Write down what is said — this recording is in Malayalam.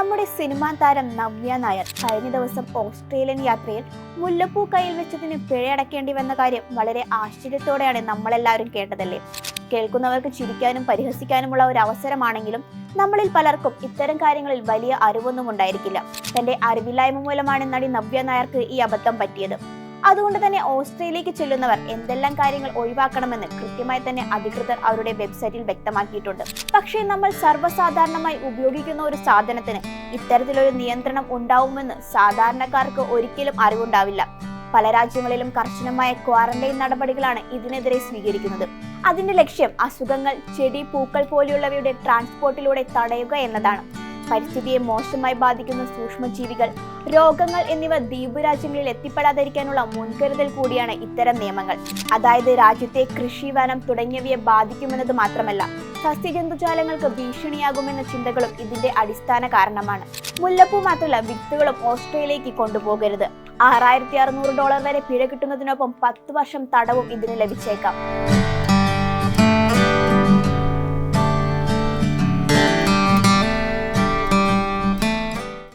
നമ്മുടെ സിനിമാ താരം നവ്യ നായർ കഴിഞ്ഞ ദിവസം ഓസ്ട്രേലിയൻ യാത്രയിൽ മുല്ലപ്പൂ കയ്യിൽ വെച്ചതിന് പിഴയടക്കേണ്ടി വന്ന കാര്യം വളരെ ആശ്ചര്യത്തോടെയാണ് നമ്മളെല്ലാവരും കേട്ടതല്ലേ? കേൾക്കുന്നവർക്ക് ചിരിക്കാനും പരിഹസിക്കാനുമുള്ള ഒരു അവസരമാണെങ്കിലും നമ്മളിൽ പലർക്കും ഇത്തരം കാര്യങ്ങളിൽ വലിയ അറിവൊന്നും ഉണ്ടായിരിക്കില്ല. തന്റെ അറിവില്ലായ്മ മൂലമാണ് നടി നവ്യ നായർക്ക് ഈ അബദ്ധം പറ്റിയത്. അതുകൊണ്ട് തന്നെ ഓസ്ട്രേലിയക്ക് ചെല്ലുന്നവർ എന്തെല്ലാം കാര്യങ്ങൾ ഒഴിവാക്കണമെന്ന് കൃത്യമായി തന്നെ അധികൃതർ അവരുടെ വെബ്സൈറ്റിൽ വ്യക്തമാക്കിയിട്ടുണ്ട്. പക്ഷേ നമ്മൾ സർവസാധാരണമായി ഉപയോഗിക്കുന്ന ഒരു സാധനത്തിന് ഇത്തരത്തിലൊരു നിയന്ത്രണം ഉണ്ടാവുമെന്ന് സാധാരണക്കാർക്ക് ഒരിക്കലും അറിവുണ്ടാവില്ല. പല രാജ്യങ്ങളിലും കർശനമായ ക്വാറന്റൈൻ നടപടികളാണ് ഇതിനെതിരെ സ്വീകരിക്കുന്നത്. അതിന്റെ ലക്ഷ്യം അസുഖങ്ങൾ ചെടി പൂക്കൾ പോലെയുള്ളവയുടെ ട്രാൻസ്പോർട്ടിലൂടെ തടയുക എന്നതാണ്. പരിസ്ഥിതിയെ മോശമായി ബാധിക്കുന്ന സൂക്ഷ്മജീവികൾ രോഗങ്ങൾ എന്നിവ ദ്വീപ് രാജ്യങ്ങളിൽ എത്തിപ്പെടാതിരിക്കാനുള്ള മുൻകരുതൽ കൂടിയാണ് ഇത്തരം നിയമങ്ങൾ. അതായത് രാജ്യത്തെ കൃഷി വനം തുടങ്ങിയവയെ ബാധിക്കുമെന്നത് മാത്രമല്ല സസ്യജന്തുജാലങ്ങൾക്ക് ഭീഷണിയാകുമെന്ന ചിന്തകളും ഇതിന്റെ അടിസ്ഥാന കാരണമാണ്. മുല്ലപ്പൂ മാത്രമല്ല വിത്തുകളും ഓസ്ട്രേലിയക്ക് കൊണ്ടുപോകരുത്. ആറായിരത്തി അറുന്നൂറ് ഡോളർ വരെ പിഴ കിട്ടുന്നതിനൊപ്പം പത്ത് വർഷം തടവും ഇതിന് ലഭിച്ചേക്കാം.